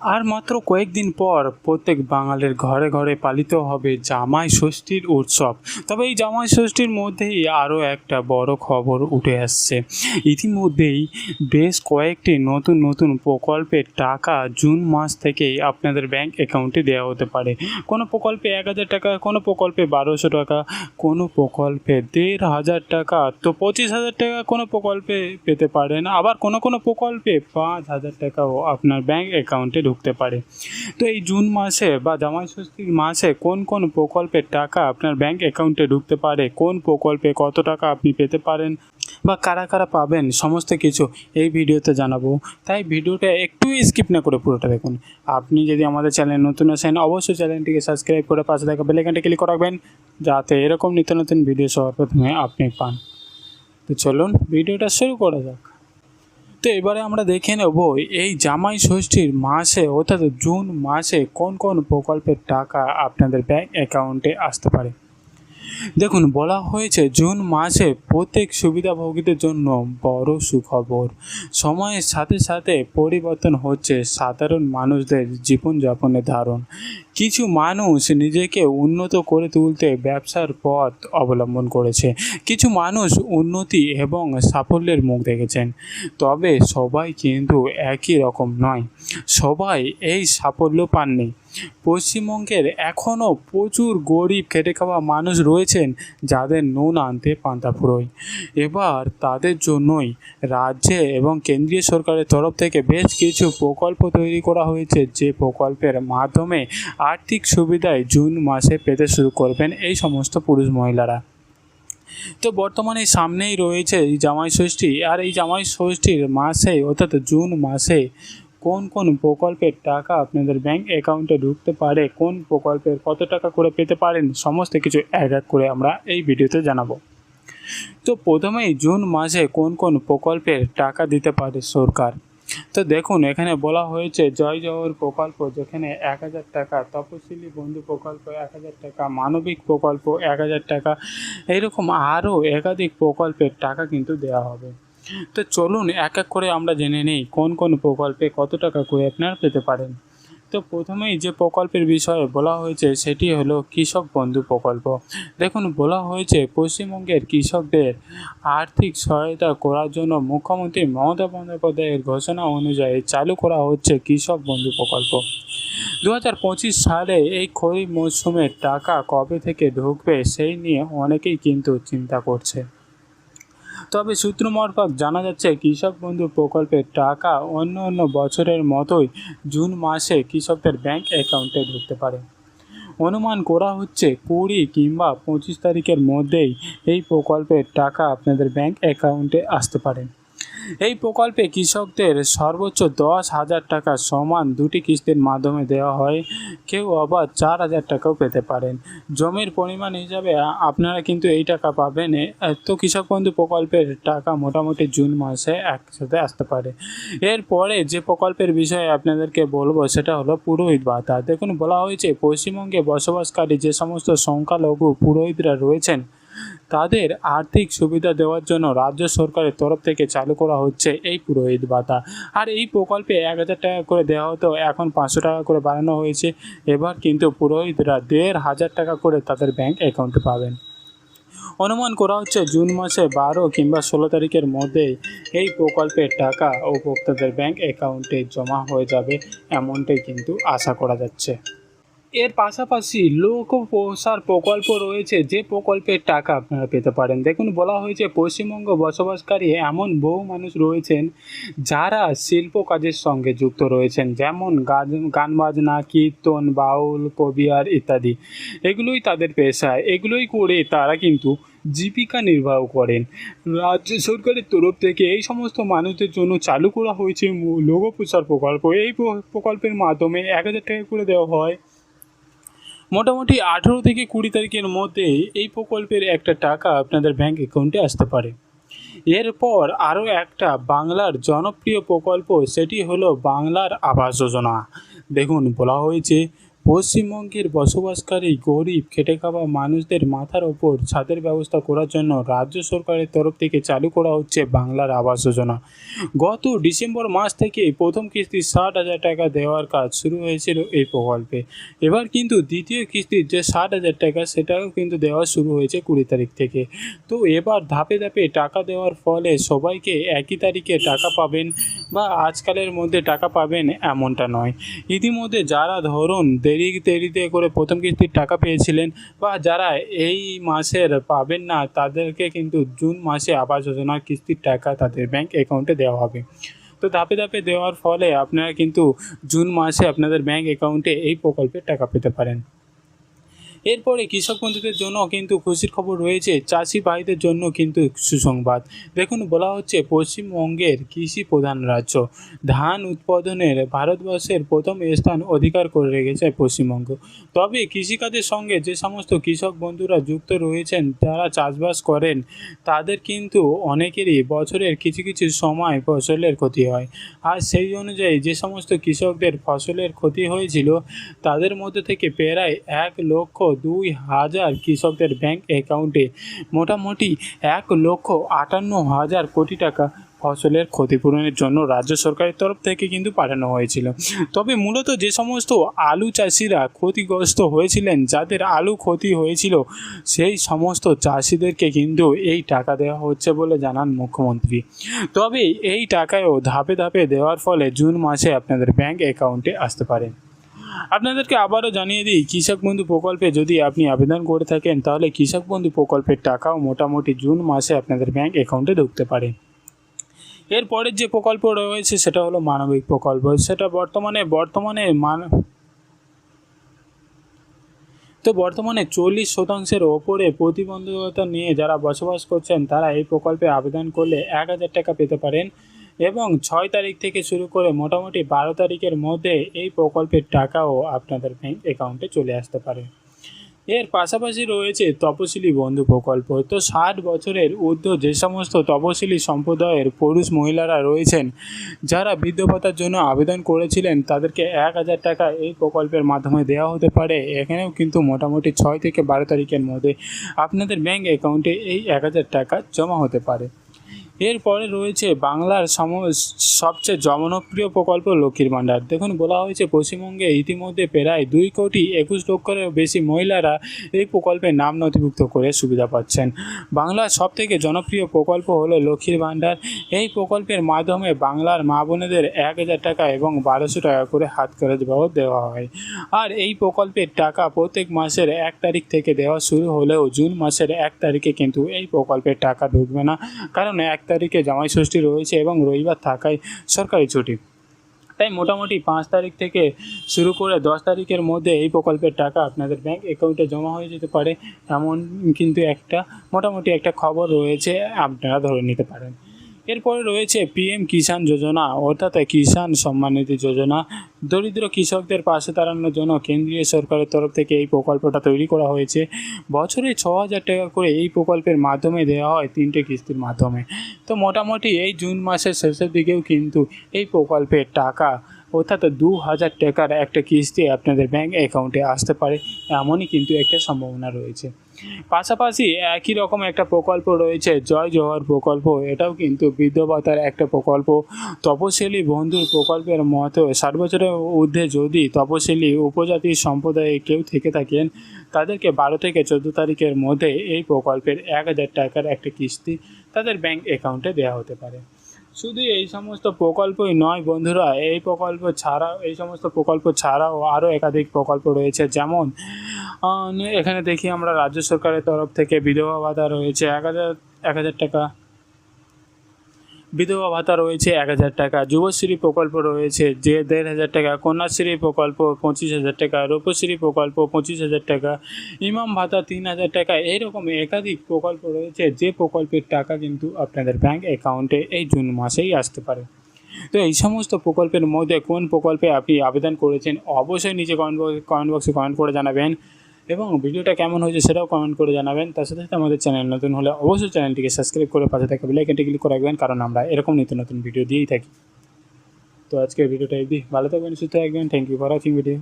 আর মাত্র কয়েকদিন পর প্রত্যেক বাঙালির ঘরে ঘরে পালিত হবে জামাই ষষ্ঠীর উৎসব। তবে এই জামাই ষষ্ঠীর মধ্যেই আরও একটা বড় খবর উঠে আসছে। ইতিমধ্যেই বেশ কয়েকটি নতুন নতুন প্রকল্পের টাকা জুন মাস থেকেই আপনাদের ব্যাংক অ্যাকাউন্টে দেওয়া হতে পারে। কোনো প্রকল্পে এক হাজার টাকা, কোনো প্রকল্পে বারোশো টাকা, কোনো প্রকল্পে দেড় হাজার টাকা তো পঁচিশ হাজার টাকা কোনো প্রকল্পে পেতে পারেন। আবার কোনো কোনো প্রকল্পে পাঁচ হাজার টাকাও আপনার ব্যাংক অ্যাকাউন্টে ঢুকতে পারে। তো এই জুন মাসে বা জামাই ষষ্ঠীর মাসে কোন কোন প্রকল্পের টাকা আপনার ব্যাংক অ্যাকাউন্টে ঢুকতে পারে? কোন প্রকল্পে কত টাকা আপনি পেতে পারেন? বা কারা কারা পাবেন? সমস্ত কিছু এই ভিডিওতে জানাব। তাই ভিডিওটা একটু স্কিপ না করে পুরোটা দেখুন। আপনি যদি আমাদের চ্যানেল নতুন আসেন, অবশ্যই চ্যানেলটিকে সাবস্ক্রাইব করে পাশে থাকা বেলাইকানটা ক্লিক রাখবেন, যাতে এরকম নিত্য নতুন ভিডিও সবার প্রথমে আপনি পান। তো চলুন, ভিডিওটা শুরু করা যাক। তো এবারে আমরা দেখে নেব, এই জামাই ষষ্ঠীর মাসে, অর্থাৎ জুন মাসে কোন কোন প্রকল্পের টাকা আপনাদের ব্যাংক অ্যাকাউন্টে আসতে পারে? দেখুন, বলা হয়েছে জুন মাসে প্রত্যেক সুবিধাভোগীদের জন্য বড় সুখবর। সময়ের সাথে সাথে পরিবর্তন হচ্ছে সাধারণ মানুষদের জীবনযাপনের ধারণ। কিছু মানুষ নিজেকে উন্নত করে তুলতে ব্যবসার পথ অবলম্বন করেছে। কিছু মানুষ উন্নতি এবং সাফল্যের মুখ দেখেছেন। তবে সবাই কিন্তু একই রকম নয়। সবাই এই সাফল্য পাননি। পশ্চিমবঙ্গের এখনও প্রচুর গরিব খেটে খাওয়া মানুষ রয়েছেন যাদের নুন আনতে পান্তা ফুরোয়। এবার তাদের জন্যই রাজ্যে এবং কেন্দ্রীয় সরকারের তরফ থেকে বেশ কিছু প্রকল্প তৈরি করা হয়েছে। যে প্রকল্পের মাধ্যমে আর্থিক সুবিধায় জুন মাসে পেতে শুরু করবেন এই সমস্ত পুরুষ মহিলারা। তো বর্তমানে সামনেই রয়েছে এই জামাই ষষ্ঠী। আর এই জামাই ষষ্ঠীর মাসে, অর্থাৎ জুন মাসে কোন কোন প্রকল্পের টাকা আপনাদের ব্যাংক অ্যাকাউন্টে ঢুকতে পারে, কোন প্রকল্পের কত টাকা করে পেতে পারেন, সমস্ত কিছু এক এক করে আমরা এই ভিডিওতে জানাব। তো প্রথমেই জুন মাসে কোন কোন প্রকল্পের টাকা দিতে পারে সরকার? তো দেখুন, এখানে বলা হয়েছে, জয় জহর প্রকল্প, যেখানে এক হাজার টাকা, তপশিলি বন্ধু প্রকল্প এক হাজার টাকা, মানবিক প্রকল্প এক হাজার টাকা, এইরকম আরও একাধিক প্রকল্পের টাকা কিন্তু দেওয়া হবে। তো চলুন, এক এক করে আমরা জেনে নিই, কোন কোন প্রকল্পে কত টাকা করে আপনারা পেতে পারেন। তো প্রথমেই যে প্রকল্পের বিষয়ে বলা হয়েছে সেটি হলো কৃষক বন্ধু প্রকল্প। দেখুন, বলা হয়েছে পশ্চিমবঙ্গের কৃষকদের আর্থিক সহায়তা করার জন্য মুখ্যমন্ত্রী মমতা বন্দ্যোপাধ্যায়ের ঘোষণা অনুযায়ী চালু করা হচ্ছে কৃষক বন্ধু প্রকল্প। দু হাজার পঁচিশ সালে এই খরিফ মরশুমের টাকা কবে থেকে ঢুকবে সেই নিয়ে অনেকেই কিন্তু চিন্তা করছে। তবে সূত্র মারফত জানা যাচ্ছে, কৃষক বন্ধু প্রকল্পের টাকা অন্য অন্য বছরের মতোই জুন মাসে কৃষকদের ব্যাংক অ্যাকাউন্টে ঢুকতে পারে। অনুমান করা হচ্ছে, কুড়ি কিংবা পঁচিশ তারিখের মধ্যেই এই প্রকল্পের টাকা আপনাদের ব্যাংক অ্যাকাউন্টে আসতে পারে। এই প্রকল্পে কৃষকদের সর্বোচ্চ দশ হাজার টাকা সমান দুটি কিস্তির মাধ্যমে দেওয়া হয়। কেউ আবার চার হাজার টাকাও পেতে পারেন। জমির পরিমাণ হিসাবে আপনারা কিন্তু এই টাকা পাবেন। তো কৃষক বন্ধু প্রকল্পের টাকা মোটামুটি জুন মাসে একসাথে আসতে পারে। এরপরে যে প্রকল্পের বিষয়ে আপনাদেরকে বলব, সেটা হলো পুরোহিত ভাতা। দেখুন, বলা হয়েছে, পশ্চিমবঙ্গে বসবাসকারী যে সমস্ত সংখ্যালঘু পুরোহিতরা রয়েছেন তাদের আর্থিক সুবিধা দেওয়ার জন্য রাজ্য সরকারের তরফ থেকে চালু করা হচ্ছে এই পুরোহিত ভাতা। আর এই প্রকল্পে এক হাজার টাকা করে দেওয়া হতো, এখন পাঁচশো টাকা করে বাড়ানো হয়েছে। এবার কিন্তু পুরোহিতরা দেড় হাজার টাকা করে তাদের ব্যাংক অ্যাকাউন্টে পাবেন। অনুমান করা হচ্ছে জুন মাসে বারো কিংবা ষোলো তারিখের মধ্যেই এই প্রকল্পের টাকা উপভোক্তাদের ব্যাংক অ্যাকাউন্টে জমা হয়ে যাবে, এমনটাই কিন্তু আশা করা যাচ্ছে। এর পাশাপাশি লোক প্রসার প্রকল্প রয়েছে, যে প্রকল্পের টাকা আপনারা পেতে পারেন। দেখুন, বলা হয়েছে পশ্চিমবঙ্গ বসবাসকারী এমন বহু মানুষ রয়েছেন যারা শিল্প কাজের সঙ্গে যুক্ত রয়েছেন, যেমন গান বাজনা কীর্তন, বাউল, কবিয়ার ইত্যাদি। এগুলোই তাদের পেশা এগুলোই করে তারা কিন্তু জীবিকা নির্বাহ করেন। রাজ্য সরকারের তরফ থেকে এই সমস্ত মানুষদের জন্য চালু করা হয়েছে লোক প্রচার প্রকল্প। এই প্রকল্পের মাধ্যমে এক হাজার টাকা করে দেওয়া হয়। মোটামুটি আঠেরো থেকে কুড়ি তারিখের মধ্যে এই প্রকল্পের একটা টাকা আপনাদের ব্যাঙ্ক অ্যাকাউন্টে আসতে পারে। এরপর আরও একটা বাংলার জনপ্রিয় প্রকল্প, সেটি হলো বাংলার আবাস যোজনা। দেখুন, বলা হয়েছে পশ্চিমবঙ্গের বসবাসকারী গরিব, খেটে খাওয়া মানুষদের মাথার ওপর ছাদের ব্যবস্থা করার জন্য রাজ্য সরকারের তরফ থেকে চালু করা হচ্ছে বাংলার আবাস যোজনা। গত ডিসেম্বর মাস থেকে প্রথম কিস্তি ষাট হাজার টাকা দেওয়ার কাজ শুরু হয়েছিল এই প্রকল্পে। এবার কিন্তু দ্বিতীয় কিস্তির যে ষাট হাজার টাকা, সেটাও কিন্তু দেওয়া শুরু হয়েছে কুড়ি তারিখ থেকে। তো এবার ধাপে ধাপে টাকা দেওয়ার ফলে সবাইকে একই তারিখে টাকা পাবেন বা আজকালের মধ্যে টাকা পাবেন এমনটা নয়। ইতিমধ্যে যারা ধরুন দেরি দেরিতে করে প্রথম কিস্তির টাকা পেয়েছিলেন বা যারা এই মাসের পাবেন না, তাদেরকে কিন্তু জুন মাসে আবাস যোজনার কিস্তির টাকা তাদের ব্যাংক অ্যাকাউন্টে দেওয়া হবে। তো ধাপে ধাপে দেওয়ার ফলে আপনারা কিন্তু জুন মাসে আপনাদের ব্যাংক অ্যাকাউন্টে এই প্রকল্পের টাকা পেতে পারেন। এরপরে কৃষক বন্ধুদের জন্য কিন্তু খুশির খবর রয়েছে, চাষি ভাইদের জন্য কিন্তু সুসংবাদ। দেখুন, বলা হচ্ছে পশ্চিমবঙ্গের কৃষি প্রধান রাজ্য। ধান উৎপাদনের ভারতবর্ষের প্রথম স্থান অধিকার করে রেখেছে পশ্চিমবঙ্গ। তবে কৃষিকাজের সঙ্গে যে সমস্ত কৃষক বন্ধুরা যুক্ত রয়েছেন, যারা চাষবাস করেন, তাদের কিন্তু অনেকেরই বছরের কিছু কিছু সময় ফসলের ক্ষতি হয়। আর সেই অনুযায়ী যে সমস্ত কৃষকদের ফসলের ক্ষতি হয়েছিল, তাদের মধ্যে থেকে প্রায় এক লক্ষ দুই হাজার কৃষকদের ব্যাংক অ্যাকাউন্টে মোটামুটি এক লক্ষ আটান্ন হাজার কোটি টাকা ফসলের ক্ষতিপূরণের জন্য রাজ্য সরকারের তরফ থেকে কিন্তু পাঠানো হয়েছিল। তবে মূলত যে সমস্ত আলু চাষিরা ক্ষতিগ্রস্ত হয়েছিলেন, যাদের আলু ক্ষতি হয়েছিল, সেই সমস্ত চাষিদেরকে কিন্তু এই টাকা দেওয়া হচ্ছে বলে জানান মুখ্যমন্ত্রী। তবে এই টাকায়ও ধাপে ধাপে দেওয়ার ফলে জুন মাসে আপনাদের ব্যাংক অ্যাকাউন্টে আসতে পারে। আপনাদেরকে আবারও জানিয়ে দিই, কৃষক বন্ধু প্রকল্পে যদি আপনি আবেদন করে থাকেন, তাহলে কৃষক বন্ধু প্রকল্পের টাকাও মোটামুটি জুন মাসে আপনাদের ব্যাংক অ্যাকাউন্টে ঢুকতে পারে। এরপরের যে প্রকল্প রয়েছে, সেটা হলো মানবিক প্রকল্প। সেটা বর্তমানে বর্তমানে মান তো বর্তমানে চল্লিশ শতাংশের ওপরে প্রতিবন্ধকতা নিয়ে যারা বসবাস করছেন, তারা এই প্রকল্পে আবেদন করলে এক হাজার টাকা পেতে পারেন। এবং ছয় তারিখ থেকে শুরু করে মোটামুটি বারো তারিখের মধ্যে এই প্রকল্পের টাকাও আপনাদের ব্যাংক অ্যাকাউন্টে চলে আসতে পারে। এর পাশাপাশি রয়েছে তপশিলি বন্ধু প্রকল্প। তো ষাট বছরের ঊর্ধ্ব যে সমস্ত তপশিলি সম্প্রদায়ের পুরুষ মহিলারা রয়েছেন, যারা বৃদ্ধ ভাতার জন্য আবেদন করেছিলেন, তাদেরকে এক হাজার টাকা এই প্রকল্পের মাধ্যমে দেওয়া হতে পারে। এখানেও কিন্তু মোটামুটি ছয় থেকে বারো তারিখের মধ্যে আপনাদের ব্যাঙ্ক অ্যাকাউন্টে এই এক হাজার টাকা জমা হতে পারে। এরপরে রয়েছে বাংলার সম সবচেয়ে জনপ্রিয় প্রকল্প লক্ষ্মীর ভাণ্ডার। দেখুন, বলা হয়েছে পশ্চিমবঙ্গে ইতিমধ্যে প্রায় দুই কোটি একুশ লক্ষেরও বেশি মহিলারা এই প্রকল্পে নাম নথিভুক্ত করে সুবিধা পাচ্ছেন। বাংলার সবথেকে জনপ্রিয় প্রকল্প হলো লক্ষ্মীর ভাণ্ডার। এই প্রকল্পের মাধ্যমে বাংলার মা বোনেদের এক হাজার টাকা এবং বারোশো টাকা করে হাত খরচ বাবদ দেওয়া হয়। আর এই প্রকল্পের টাকা প্রত্যেক মাসের এক তারিখ থেকে দেওয়া শুরু হলেও জুন মাসের এক তারিখে কিন্তু এই প্রকল্পের টাকা ঢুকবে না। কারণ এক তারিখে জামাই ষষ্ঠী রয়েছে এবং রবিবার থাকায় সরকারি ছুটি। তাই মোটামুটি পাঁচ তারিখ থেকে শুরু করে দশ তারিখের মধ্যে এই প্রকল্পের টাকা আপনাদের ব্যাংক অ্যাকাউন্টে জমা হয়ে যেতে পারে। এমন কিন্তু একটা, মোটামুটি একটা খবর রয়েছে, আপনারা ধরে নিতে পারেন। এরপরে রয়েছে পিএম কিষাণ যোজনা, অর্থাৎ কিষাণ সম্মানিত যোজনা। দরিদ্র কৃষকদের পাশে দাঁড়ানোর জন্য কেন্দ্রীয় সরকারের তরফ থেকে এই প্রকল্পটা তৈরি করা হয়েছে। বছরে ছ হাজার টাকা করে এই প্রকল্পের মাধ্যমে দেওয়া হয় তিনটে কিস্তির মাধ্যমে। তো মোটামুটি এই জুন মাসের শেষের দিকেও কিন্তু এই প্রকল্পের টাকা অর্থাৎ দু হাজার টাকার একটা কিস্তি আপনাদের ব্যাঙ্ক অ্যাকাউন্টে আসতে পারে, এমনই কিন্তু একটা সম্ভাবনা রয়েছে। পাশাপাশি একই রকম একটা প্রকল্প রয়েছে, জয় জওয়ার প্রকল্প, এটাও কিন্তু বৃদ্ধ ভাতার একটা প্রকল্প। তপশিলি বন্ধুর প্রকল্পের মতো ষাট বছরের ঊর্ধ্বে যদি তপশিলি উপজাতি সম্প্রদায়ে কেউ থেকে থাকেন, তাদেরকে বারো থেকে চোদ্দ তারিখের মধ্যে এই প্রকল্পের এক হাজার টাকার একটা কিস্তি তাদের ব্যাংক অ্যাকাউন্টে দেওয়া হতে পারে। শুধু এই সমস্ত প্রকল্পই নয় বন্ধুরা, এই প্রকল্প ছাড়াও, এই সমস্ত প্রকল্প ছাড়াও আরও একাধিক প্রকল্প রয়েছে। যেমন এখানে দেখি আমরা রাজ্য সরকারের তরফ থেকে বিধবা ভাতা রয়েছে এক হাজার এক হাজার টাকা। বিধবা ভাতা রয়েছে এক হাজার টাকা, যুবশ্রী প্রকল্প রয়েছে যে দেড় হাজার টাকা, কন্যাশ্রী প্রকল্প পঁচিশ হাজার টাকা, রূপশ্রী প্রকল্প পঁচিশ হাজার টাকা, ইমাম ভাতা তিন হাজার টাকা, এইরকম একাধিক প্রকল্প রয়েছে যে প্রকল্পের টাকা কিন্তু আপনাদের ব্যাংক অ্যাকাউন্টে এই জুন মাসেই আসতে পারে। তো এই সমস্ত প্রকল্পের মধ্যে কোন প্রকল্পে আপনি আবেদন করেছেন, অবশ্যই নিচে কমেন্ট বক্সে কমেন্ট বক্সে কমেন্ট করে জানাবেন। এবং ভিডিওটা কেমন হয়েছে সেটাও কমেন্ট করে জানাবেন। তার সাথে সাথে আমাদের চ্যানেল নতুন হলে অবশ্যই চ্যানেলটিকে সাবস্ক্রাইব করে পাশে থাকা বেলাইকনটি ক্লিক করে রাখবেন, কারণ আমরা এরকম নিত্য নতুন ভিডিও দিয়েই থাকি। তো আজকের ভিডিওটা এই ভালো থাকবেন, সুস্থ থাকবেন। Thank you for watching video